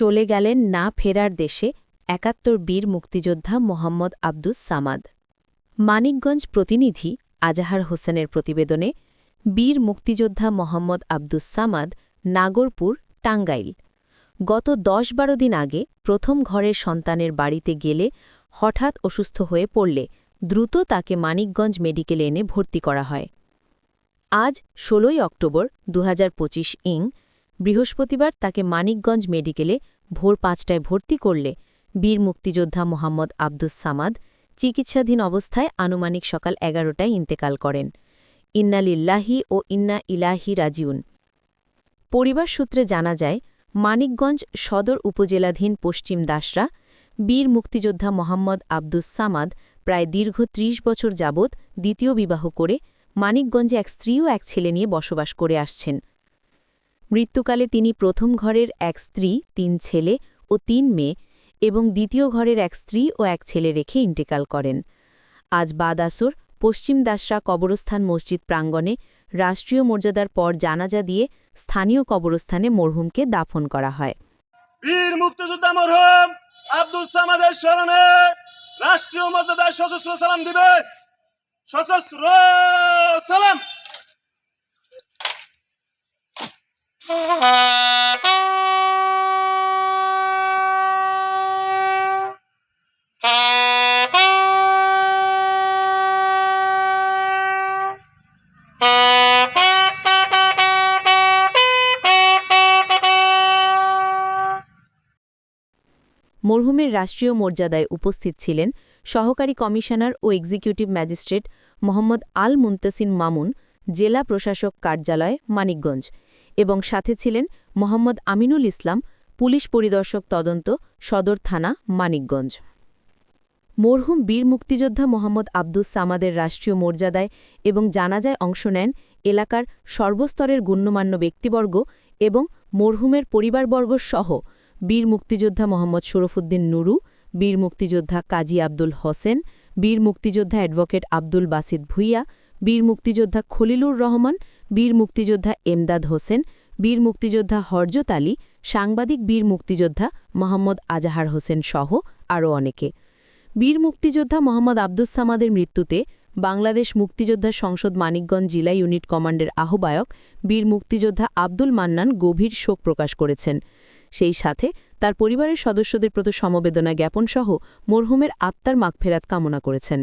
চলে গেলেন না ফেরার দেশে একাত্তর বীর মুক্তিযোদ্ধা মোহাম্মদ আব্দুস সামাদ। মানিকগঞ্জ প্রতিনিধি আজাহার হোসেনের প্রতিবেদনে বীর মুক্তিযোদ্ধা মোহাম্মদ আব্দুস সামাদ নাগরপুর, টাঙ্গাইল। গত দশ বারো দিন আগে প্রথম ঘরের সন্তানের বাড়িতে গেলে হঠাৎ অসুস্থ হয়ে পড়লে দ্রুত তাকে মানিকগঞ্জ মেডিকেলে এনে ভর্তি করা হয়। আজ ১৬ই অক্টোবর দু হাজার পঁচিশ ইং বৃহস্পতিবার তাকে মানিকগঞ্জ মেডিকেলে ভোর পাঁচটায় ভর্তি করলে বীর মুক্তিযোদ্ধা মোহাম্মদ আব্দুস সামাদ চিকিৎসাধীন অবস্থায় আনুমানিক সকাল এগারোটায় ইন্তেকাল করেন। ইন্না লিল্লাহি ও ইন্না ইলাহি রাজিউন। পরিবার সূত্রে জানা যায়, মানিকগঞ্জ সদর উপজেলাধীন পশ্চিম দাসরা বীর মুক্তিযোদ্ধা মোহাম্মদ আব্দুস সামাদ প্রায় দীর্ঘ ত্রিশ বছর যাবৎ দ্বিতীয় বিবাহ করে মানিকগঞ্জে এক স্ত্রী ও এক ছেলে নিয়ে বসবাস করে আসছেন। মৃত্যুকালে তিনি প্রথম ঘরের এক স্ত্রী, তিন ছেলে ও তিন মেয়ে এবং দ্বিতীয় ঘরের এক স্ত্রী ও এক ছেলে রেখে ইন্টেকাল করেন। আজ বাদ আসর পশ্চিম দাসরা কবরস্থান মসজিদ প্রাঙ্গণে রাষ্ট্রীয় মর্যাদার পর জানাজা দিয়ে স্থানীয় কবরস্থানে মরহুমকে দাফন করা হয়। আব্দুল সামাদের স্মরণে রাষ্ট্রীয় মর্যাদায় সশস্ত্র সালাম দিবে। সশস্ত্র সালাম! মরহুমের রাষ্ট্রীয় মর্যাদায় উপস্থিত ছিলেন সহকারী কমিশনার ও এক্সিকিউটিভ ম্যাজিস্ট্রেট মোহাম্মদ আল মুন্তাসিন মামুন, জেলা প্রশাসক কার্যালয়, মানিকগঞ্জ। এবং সাথে ছিলেন মোহাম্মদ আমিনুল ইসলাম, পুলিশ পরিদর্শক তদন্ত, সদর থানা, মানিকগঞ্জ। মরহুম বীর মুক্তিযোদ্ধা মোহাম্মদ আব্দুস সামাদের রাষ্ট্রীয় মর্যাদায় এবং জানাজায় অংশ নেন এলাকার সর্বস্তরের গণ্যমান্য ব্যক্তিবর্গ এবং মরহুমের পরিবারবর্গ সহ বীর মুক্তিযোদ্ধা মোহাম্মদ শরফুদ্দিন নুরু, বীর মুক্তিযোদ্ধা কাজী আব্দুল হোসেন, বীর মুক্তিযোদ্ধা অ্যাডভোকেট আব্দুল বাসিদ ভুইয়া, বীর মুক্তিযোদ্ধা খলিলুর রহমান বীর মুক্তিযোদ্ধা এমদাদ হোসেন, বীর মুক্তিযোদ্ধা হরজত আলী, সাংবাদিক বীর মুক্তিযোদ্ধা মোহাম্মদ আজাহার হোসেন সহ আরও অনেকে। বীর মুক্তিযোদ্ধা মোহাম্মদ আব্দুস সামাদের মৃত্যুতে বাংলাদেশ মুক্তিযোদ্ধা সংসদ মানিকগঞ্জ জেলা ইউনিট কমান্ডের আহ্বায়ক বীর মুক্তিযোদ্ধা আব্দুল মান্নান গভীর শোক প্রকাশ করেছেন। সেই সাথে তার পরিবারের সদস্যদের প্রতি সমবেদনা জ্ঞাপনসহ মরহুমের আত্মার মাগফেরাত কামনা করেছেন।